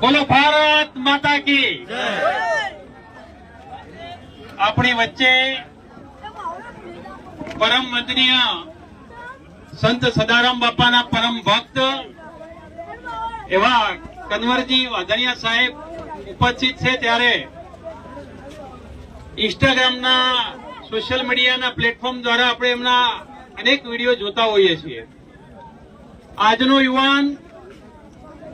બોલો ભારત માતા કી. આપણી વચ્ચે પરમ વંદનીય સંત સદારામ બાપાના પરમ ભક્ત એવા કન્વરજી વાધણિયા સાહેબ ઉપસ્થિત છે ત્યારે ઇન્સ્ટાગ્રામના સોશિયલ મીડિયાના પ્લેટફોર્મ દ્વારા આપણે એમના અનેક વીડિયો જોતા હોઈએ છીએ. આજનો યુવાન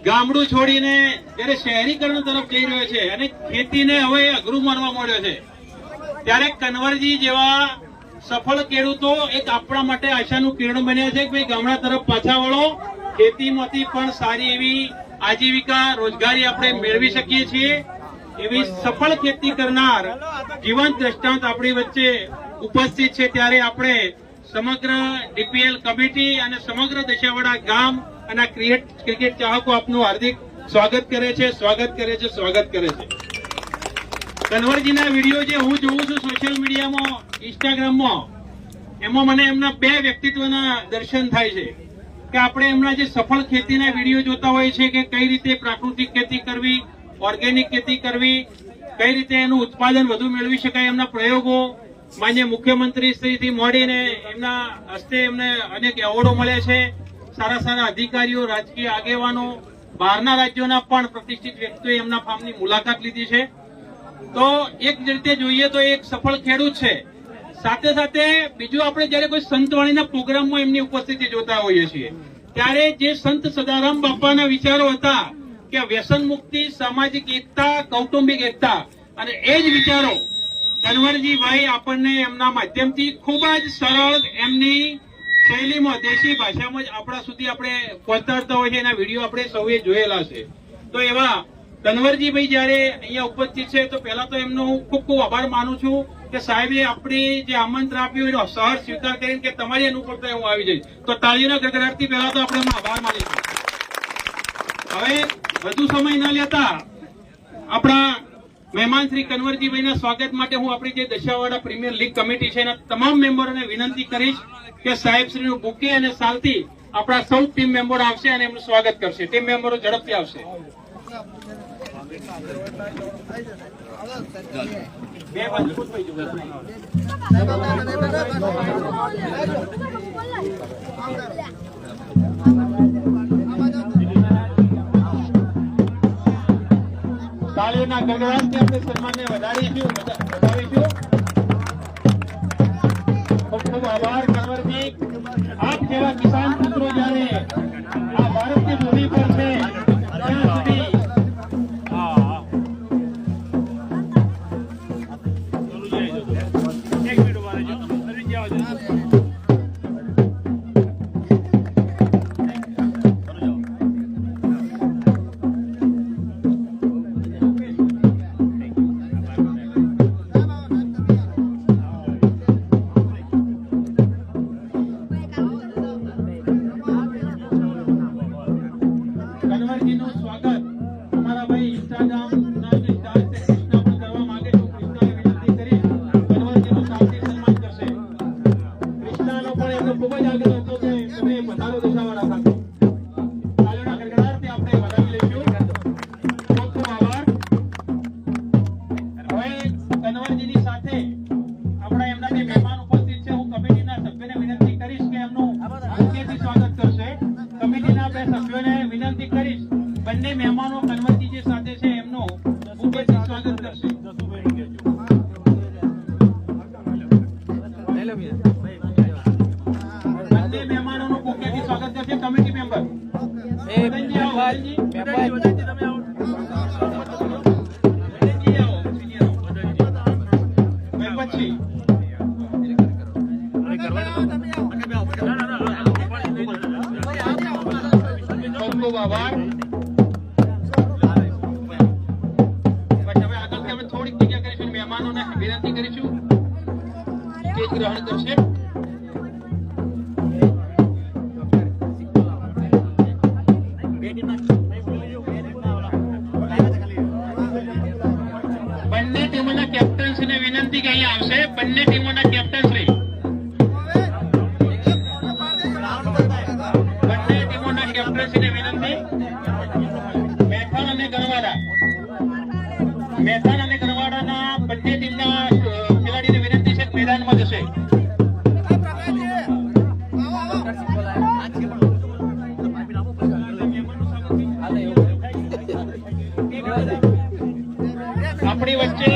ગામડું છોડીને જ્યારે શહેરીકરણ તરફ જઈ રહ્યો છે અને ખેતીને હવે અઘરું માનવા માંડ્યો છે, ત્યારે કનવરજી જેવા સફળ ખેડૂતો એક આપણા માટે આશાનું કિરણ બન્યા છે કે ગામડા તરફ પાછા વળો. ખેતીમાંથી પણ સારી એવી આજીવિકા, રોજગારી આપણે મેળવી શકીએ છીએ. એવી સફળ ખેતી કરનાર જીવંત દ્રષ્ટાંત આપણી વચ્ચે ઉપસ્થિત છે. ત્યારે આપણે સમગ્ર ડીપીએલ કમિટી અને સમગ્ર દશાવાડા ગામ અને આ ક્રિકેટ ક્રિકેટ ચાહકો આપનું હાર્દિક સ્વાગત કરે છે, સ્વાગત કરે છે, સ્વાગત કરે છે. કન્વરજીના વીડિયો જે હું જોઉં છું સોશિયલ મીડિયામાં ઇન્સ્ટાગ્રામમાં એમાં મને એમના બે વ્યક્તિત્વના દર્શન થાય છે. કે આપણે એમના જે સફળ ખેતીના વીડિયો જોતા હોય છે કે કઈ રીતે પ્રાકૃતિક ખેતી કરવી ઓર્ગેનિક ખેતી કરવી, કઈ રીતે એનું ઉત્પાદન વધુ મેળવી શકાય એમના પ્રયોગો. માન્ય મુખ્યમંત્રી શ્રીથી મળીને એમના હસ્તે એમને અનેક એવોર્ડો મળ્યા છે. સારા સારા અધિકારીઓ, રાજકીય આગેવાનો, બહારના રાજ્યોના પણ પ્રતિષ્ઠિત વ્યક્તિઓએ એમના ફાર્મની મુલાકાત લીધી છે. તો એક રીતે જોઈએ તો એક સફળ ખેડૂત છે. સાથે સાથે બીજું આપણે જયારે કોઈ સંતવાણીના પ્રોગ્રામમાં એમની ઉપસ્થિતિ જોતા હોઈએ છીએ, ત્યારે જે સંત સદારામ બાપાના વિચારો હતા કે વ્યસન મુક્તિ, સામાજિક એકતા, કૌટુંબિક એકતા, અને એ જ વિચારો કનવરજીભાઈ આપણને એમના માધ્યમથી ખૂબ જ સરળ એમની શૈલીમાં, દેશી ભાષામાં જ આપણા સુધી આપણે પહોંચાડતા હોય છે એના વીડિયો આપણે સૌએ જોયેલા છે. તો એવા તનવરજીભાઈ જયારે અહીંયા ઉપસ્થિત છે, તો પહેલા તો એમનો હું ખૂબ ખૂબ આભાર માનું છું કે સાહેબે આપણી જે આમંત્રણ આપ્યું, એનો સહર સ્વીકાર કરીને કે તમારી અનુકૂળતા હું આવી જઈશ. તો તાળીઓના ગડગડાટથી પહેલા તો આપણે આભાર માનીશું. હવે વધુ સમય ન લેતા આપણા મહેમાન શ્રી કનવરજીભાઈના સ્વાગત માટે હું આપણી જે દશાવાડા પ્રીમિયર લીગ કમિટી છે એના તમામ મેમ્બરોને વિનંતી કરીશ કે સાહેબ શ્રીનું બુકે અને સાલથી આપણા સૌ ટીમ મેમ્બરો આવશે અને એમનું સ્વાગત કરશે ટીમ મેમ્બરો ઝડપથી આવશે બે તાળીઓના ગગડાટથી આપણે સન્માનને વધારીશું વધાવીશું ખૂબ ખૂબ આભાર કન્વરજી આપ જેવા કિસાન પુત્રો જ્યારે આ ભારતની ભૂમિ પર છે બંને મહેમાનો કન્વરજી મહેમાનોને વિનંતી કરીશું સ્ટેજ ગ્રહણ કરશે. બંને ટીમોના કેપ્ટન્સને વિનંતી કે અહીંયા આવશે. બંને ટીમોના કેપ્ટનશ્રી બંને વચ્ચે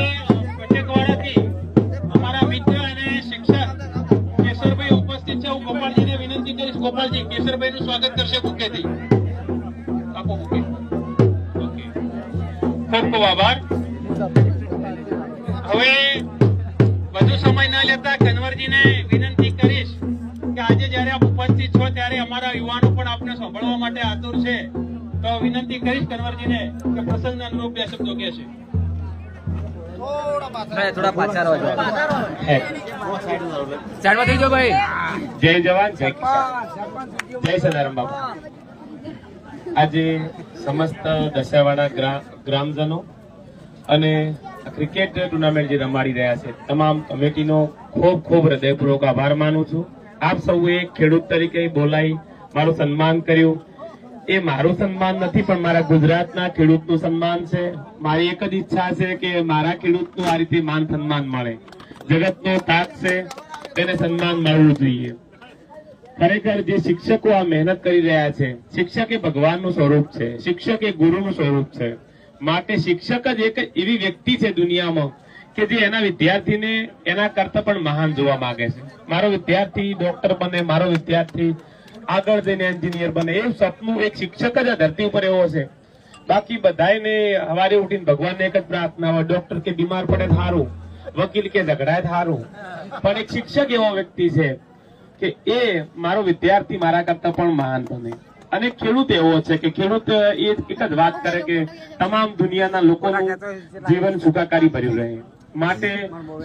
બેઠકવાળાથી અમારા મિત્ર અને શિક્ષક કેશરભાઈ ઉપસ્થિત છે. હું ગોપાલજીને વિનંતી કરીશ. ગોપાલજી, કેશરભાઈનું સ્વાગત કરશે કુકેથી આપો કુકે આભાર. હવે વધુ સમય ન લેતા કન્વરજીને વિનંતી કરીશ કે આજે જયારે આપ ઉપસ્થિત છો ત્યારે અમારા યુવાનો પણ આપને સાંભળવા માટે આતુર છે. તો વિનંતી કરીશ કન્વરજીને કે પ્રસંગના અનુરૂપ બે શબ્દો કહેશે. થોડા પાછા રહો. સાઈડમાં થઈ જાઓ ભાઈ. જય જવાન જય જય સદારામ બાપુ. આજે સમસ્ત દશાવાડા ગ્રા- ગ્રામજનો અને ક્રિકેટ ટુર્નામેન્ટ જે રમાડી રહ્યા છે તમામ કમિટીનો ખૂબ ખૂબ હૃદયપૂર્વક આભાર માનું છું. આપ સૌએ ખેડૂત તરીકે બોલાઈ મારું સન્માન કર્યું. એ મારું સન્માન નથી, પણ મારા ગુજરાતના ખેડૂતનું સન્માન છે. મારી એક જ ઈચ્છા છે કે મારા ખેડૂતનું આ રીતે માન સન્માન મળે. જગતનો તાક છે, તેને સન્માન મળવું જોઈએ. ખરેખર જે શિક્ષકો આ મહેનત કરી રહ્યા છે, શિક્ષક એ ભગવાનનું સ્વરૂપ છે, શિક્ષક એ ગુરુનું સ્વરૂપ છે. માટે શિક્ષક જ એક એવી વ્યક્તિ છે દુનિયામાં કે જે એના વિદ્યાર્થીને એના કરતા પણ મહાન જોવા માંગે છે. મારો વિદ્યાર્થી ડોક્ટર બને, મારો વિદ્યાર્થી આગળ જઈને એન્જિનિયર બને. એ સપનું એક શિક્ષક જ આ ધરતી ઉપર એવો છે. બાકી બધાને સવારે ઉઠીને ભગવાનને એક જ પ્રાર્થના હોય ડોક્ટર કે બીમાર પડે સારું વકીલ કે ઝઘડાય સારું પણ એક શિક્ષક એવો વ્યક્તિ છે કે એ મારો વિદ્યાર્થી મારા કરતા પણ મહાન બને. અને ખેડૂત એવો છે કે ખેડૂત એક જ વાત કરે કે તમામ દુનિયાના લોકોનું જીવન સુખાકારી ભર્યું રહે. માટે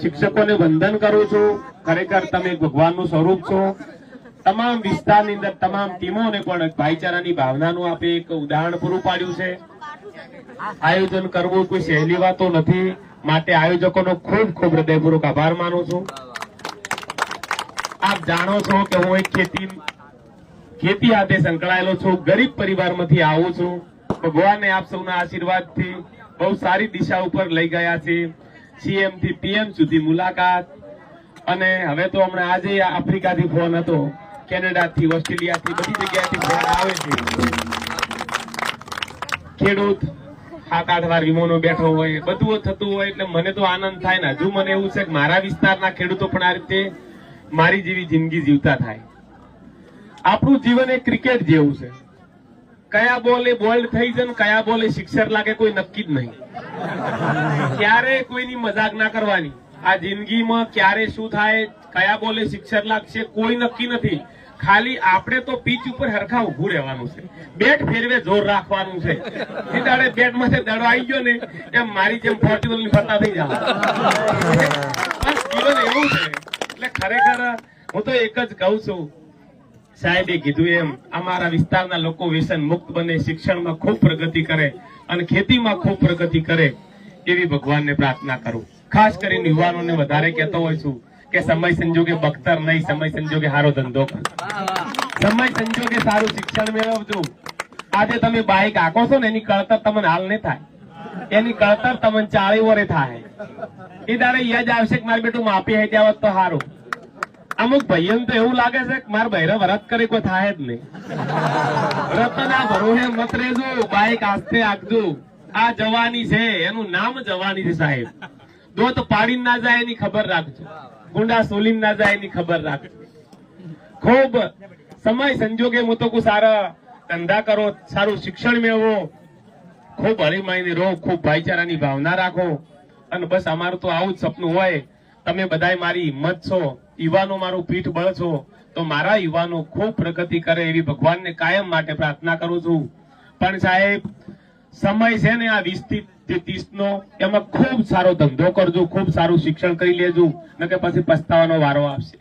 શિક્ષકોને વંદન કરું છું. ખરેખર તમે ભગવાનનું સ્વરૂપ છો. તમામ વિસ્તારની અંદર તમામ ટીમોને પણ ભાઈચારાની ભાવનાનું આપે એક ઉદાહરણ પૂરું પાડ્યું છે. આયોજન કરવું કોઈ સહેલી વાતો નથી. માટે આયોજકોનો ખૂબ ખૂબ હૃદયપૂર્વક આભાર માનું છું. આપ જાણો છો કે હું એક ખેતી ખેતી સાથે સંકળાયેલો છું. ગરીબ પરિવારમાંથી આવું છું. ભગવાનને આપ સૌના આશીર્વાદથી બહુ સારી દિશા ઉપર લઈ ગયા છે. સીએમથી પીએમ સુધી મુલાકાત. અને હવે તો હમણાં આજે આફ્રિકાથી ફોન હતો. કેનેડાથી, ઓસ્ટ્રેલિયાથી બધી જગ્યાએથી આવે છે. ખેડૂત સાત આઠ વાર બેઠો હોય, બધું થતું હોય એટલે મને તો આનંદ થાય ને. હજુ મને એવું છે કે મારા વિસ્તારના ખેડૂતો પણ આ રીતે મારી જેવી જિંદગી જીવતા થાય. આપણું જીવન એ ક્રિકેટ જેવું છે. કયા બોલે બોલ્ડ થઈ જાય કયા બોલે સિક્સર લાગે કોઈ નક્કી જ નહીં. ક્યારે કોઈની મજાક ના કરવાની? આ જિંદગીમાં ક્યારે શું થાય, કયા બોલે સિક્સર લાગશે, કોઈ નક્કી નથી. ખાલી આપણે તો પીચ ઉપર હરખા ઉભું રહેવાનું છે. બેટ ફેરવે, જોર રાખવાનું છે. દાડે બેટમાંથી દાડો આવી ગયો ને, એમ મારી જેમ ફોર્ચ્યુનરની ફરતા થઈ જાવ બસ જીવન એવું છે. એટલે ખરેખર હું તો એક જ કહું છું. સાહેબે કીધું એમ, અમારા વિસ્તારના લોકો વ્યસન મુક્ત બને, શિક્ષણમાં ખૂબ પ્રગતિ કરે અને ખેતીમાં ખૂબ પ્રગતિ કરે એવી ભગવાનને પ્રાર્થના કરું. ખાસ કરીને યુવાનોને વધારે કહેતો હોય છું. કે સમય સંજોગે બખ્તર નહીં, સમય સંજોગે સારો ધંધો સમય સંજોગે સારું શિક્ષણ મેળવજો. આજે તમે બાઇક આંકો છો ને, એની કળતર તમને હાલ નહીં થાય. એની કળતર તમને ચાળી વરે થાય. એ તારે યાદ આવશે કે મારું બેટું માપી હે જાવત તો સારું અમુક ભાઈઓને તો એવું લાગે છે કે મારા ભાઈરો વ્રત કરે કોઈ થાય જ નહીં. રતના ભરોહે મત રહેજો. બાઈક આસ્તે આપજો આ જવાની છે, એનું નામ જવાની છે સાહેબ. દોત પાડી ના જાય એની ખબર રાખજો. ગુંડા સોલીમ ના જાય એની ખબર રાખજો ખૂબ સમય સંજોગે હું તો સારા ધંધા કરો, સારું શિક્ષણ મેળવો. ખૂબ હરીમાઈની રહો, ખૂબ ભાઈચારાની ભાવના રાખો. અને બસ અમારું તો આવું જ સપનું હોય. તમે બધા મારી હિંમત છો, યુવાનો મારું પીઠ બળ છો, તો મારા યુવાનો ખૂબ પ્રગતિ કરે એવી ભગવાનને કાયમ માટે પ્રાર્થના કરું છું. પણ સાહેબ, સમય છે ને આ વીસથી નો એમાં ખૂબ સારો ધંધો કરજો, ખૂબ સારું શિક્ષણ કરી લેજો નકે પછી પસ્તાવાનો વારો આવશે.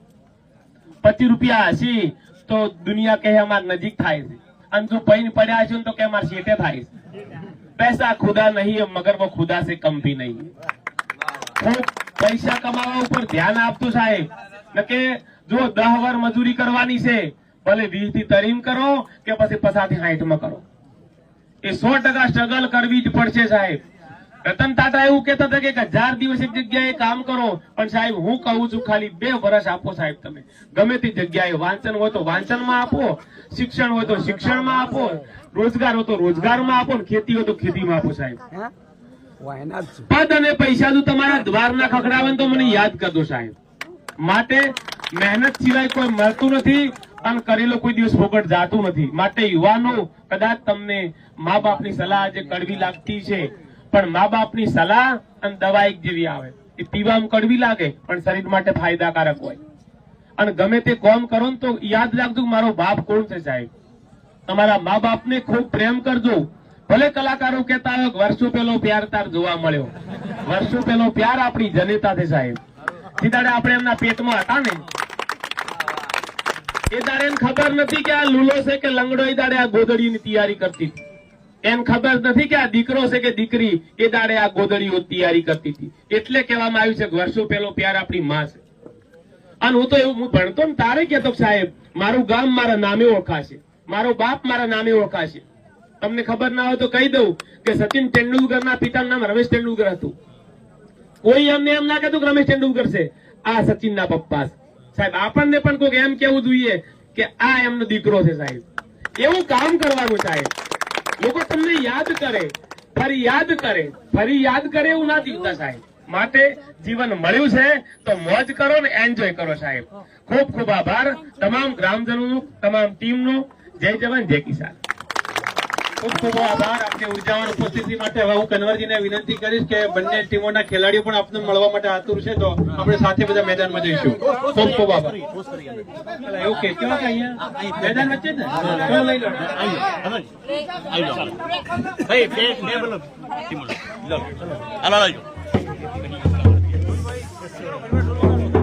પચીસ રૂપિયા હશે, તો દુનિયા કહે અમાર નજીક થાય છે. અને જો પૈન પડ્યા છે તો કે અમાર શેટે થાય છે. પૈસા ખુદા નહીં મગર વો ખુદા સે કમ ભી નહીં. ખૂબ પૈસા કમાવા ઉપર ધ્યાન આપતું સાહેબ. નકે જો દહ વાર મજૂરી કરવાની છે, ભલે વીસથી તરીમ કરો કે પછી પચાસથી માં કરો. એ સો ટકા સ્ટ્રગલ કરવી જ પડશે સાહેબ. રતન ટાટા એવું કેતા હતા કે હજાર દિવસ એક જગ્યાએ કામ કરો પણ સાહેબ હું કહું છું ખાલી બે વર્ષ આપો સાહેબ તમે. ગમે તે જગ્યાએ વાંચન હોય તો વાંચનમાં આપો શિક્ષણ હોય તો શિક્ષણમાં આપો રોજગાર હોય તો રોજગારમાં આપો ને ખેતી હોય તો ખેતીમાં આપો સાહેબ. પદ અને પૈસા જો તમારા દ્વાર ના ખખડાવે તો મને યાદ કરજો સાહેબ. માટે મહેનત સિવાય કોઈ મળતું નથી અને કરેલો કોઈ દિવસ ફોકટ જાતું નથી. માટે યુવાનો કદાચ તમને મા બાપની સલાહ આજે કડવી લાગતી છે પણ મા બાપની સલાહ અને દવા એક જેવી આવે. એ પીવામાં કડવી લાગે, પણ શરીર માટે ફાયદાકારક હોય. અને ગમે તે કોમ કરો ને તો યાદ રાખજો મારો બાપ કોણ છે સાહેબ. તમારા મા બાપને ખૂબ પ્રેમ કરજો. ભલે કલાકારો કહેતા હોય વર્ષો પેલો પ્યાર તાર જોવા મળ્યો. વર્ષો પેલો પ્યાર આપણી જનેતા છે સાહેબ. સીધાડે આપણે એમના પેટમાં હતા ને, એ દાડે ખબર નથી કે આ લૂલો છે કે લંગડો, એ દાડે આ ગોદડીની તૈયારી કરતી. હતી એને ખબર નથી કે આ દીકરો છે કે દીકરી એ દાડે આ ગોદડીઓ તૈયારી કરતી હતી. એટલે કહેવામાં આવ્યું છે વર્ષો પહેલો પ્યાર આપણી માં છે. અને હું તો એવું, હું ભણતો ને તારે કહેતો સાહેબ, મારું ગામ મારા નામે ઓળખાશે. મારો બાપ મારા નામે ઓળખાશે. તમને ખબર ના હોય તો કહી દઉં કે સચિન તેંડુલકરના પિતાનું નામ રમેશ તેંડુલકર હતું. કોઈ એમને એમ ના કહેતું કે રમેશ તેંડુલકર છે. આ સચિનના પપ્પા સાહેબ, આપણને પણ કોઈક એમ કેવું જોઈએ કે આ એમનો દીકરો છે સાહેબ. એવું કામ કરવાનું સાહેબ. લોકો તમને યાદ કરે, ફરી યાદ કરે, ફરી યાદ કરે એવું ના જીવતા સાહેબ. માટે જીવન મળ્યું છે, તો મોજ કરો ને એન્જોય કરો સાહેબ. ખૂબ ખૂબ આભાર તમામ ગ્રામજનોનો, તમામ ટીમનો જય જવાન, જય કિસાન. ખૂબ ખૂબ આભાર. આપની ઉર્જાવાન ઉપસ્થિતિ માટે હવે હું કન્વરજીને વિનંતી કરીશ કે બંને ટીમોના ખેલાડીઓ પણ આપને મળવા માટે આતુર છે તો આપણે સાથે બધા મેદાનમાં જઈશું. ખૂબ ખૂબ આભાર. એવું કે કેવા અહીંયા? મેદાન વચ્ચે ને? ચલો લઈ લો. ભાઈ બે બે બોલો. ટીમ લો હાલો હાલો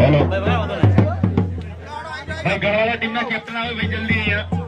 હેલો. ભાઈ બરાબર ટીમના કેપ્ટન આવે ભાઈ જલ્દી અહીંયા.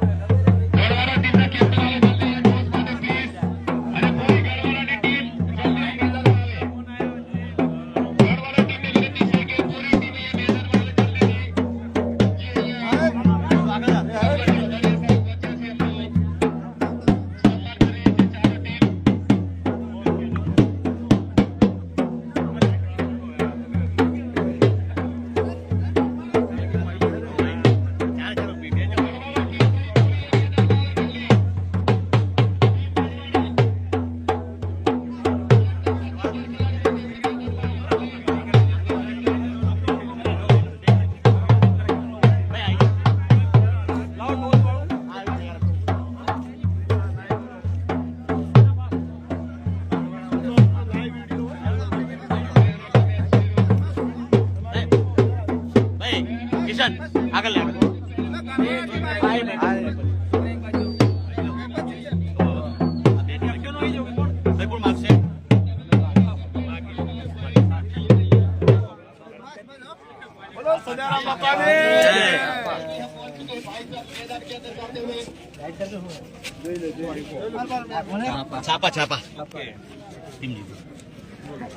કિશન આગળ લે. આગળ ભાઈ કોણ માગશે છાપા. છાપા ટીમ જીતી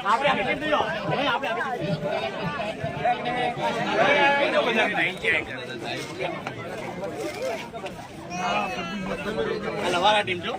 આપણે આપણી ટીમ જોયો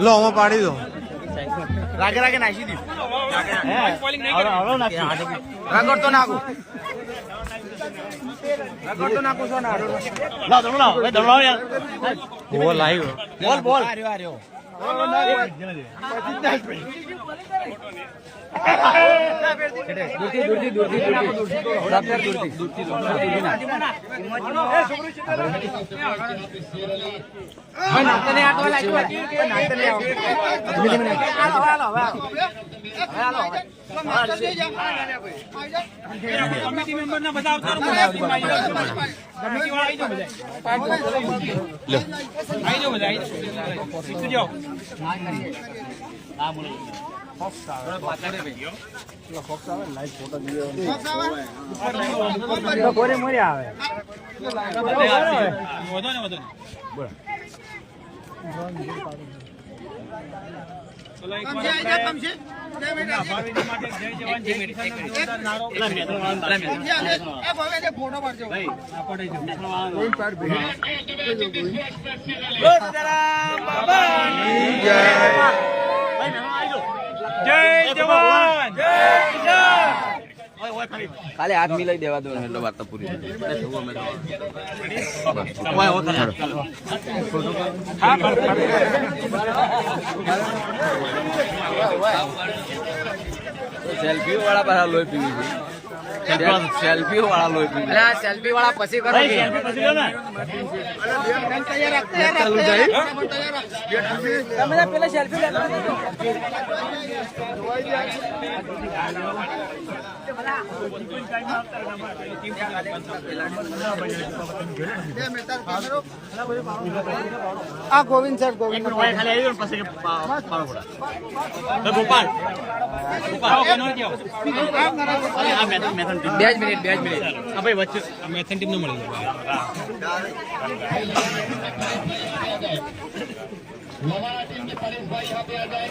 લો હું પાડી દો. રાગે રાગે નાખી દીધું રગડ તો નાખું. બોલ બોલ બોલ. દૂરથી મેમ્બર ના કમિટી બધા આવતા કમિટી વાળા આવી જાઓ જય જવાન જય. જય ખાલી હાથ મિલાઈ દેવા દો એટલે વાત તો પૂરી થઈ હા પણ સેલ્ફી વાળા પાછા લોહી પીવી છે. સેલ્ફી વાળા લોહી પીવી અરે સેલ્ફી વાળા પછી કરો સેલ્ફી પછી લો ને. તમે પેલા સેલ્ફી લેતા આ ગોવિંદ સાહેબ ગોવિંદ ગોપાલ. બે જ મિનિટ બે જ મિનિટ. હા ભાઈ વચ્ચે મેથન ટીમ મળી જાય ટીમ કે પરેશભાઈ આપે આ જાય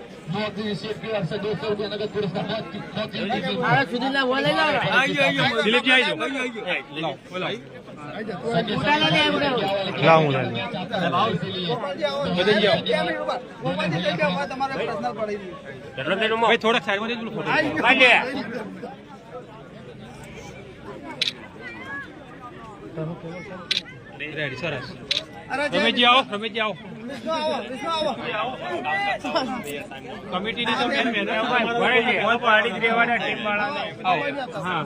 मौत शेख की ओर से दो सौ रुपये नगद पुरस्कार मौत की मौत की टीम દિલીપજી આવી જાઓ ભાઈ થોડાક સાઈડમાં જજો ફોટો રેડી સરસ રમેશજી આવો રમેશજી આવો. કમિટીની તો મેન મહેનત પાડી જ રહેવાના ટીમ વાળાને હા.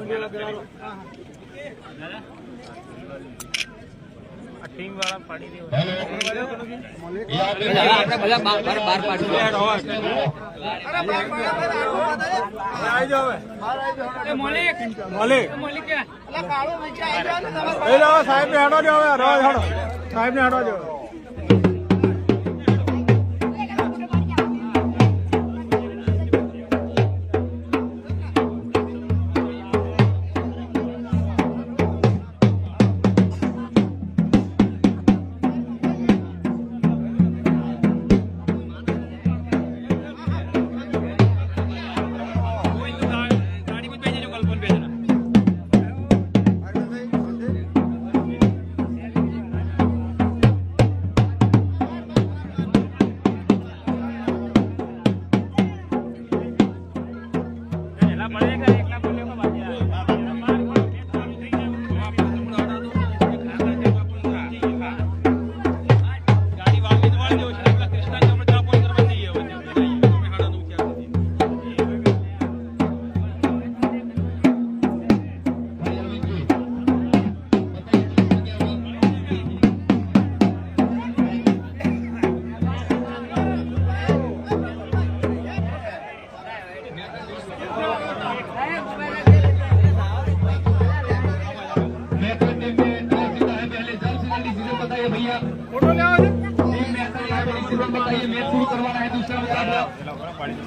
આપણે બધા બાર બાર બાર સાહેબ ને હેડો દો હવે સાહેબ ને હટો દો.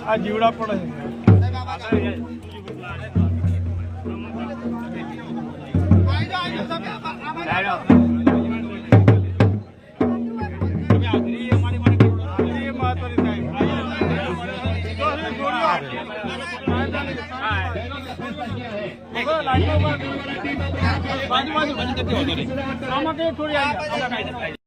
આ જીવડા પડે આમાં કઈ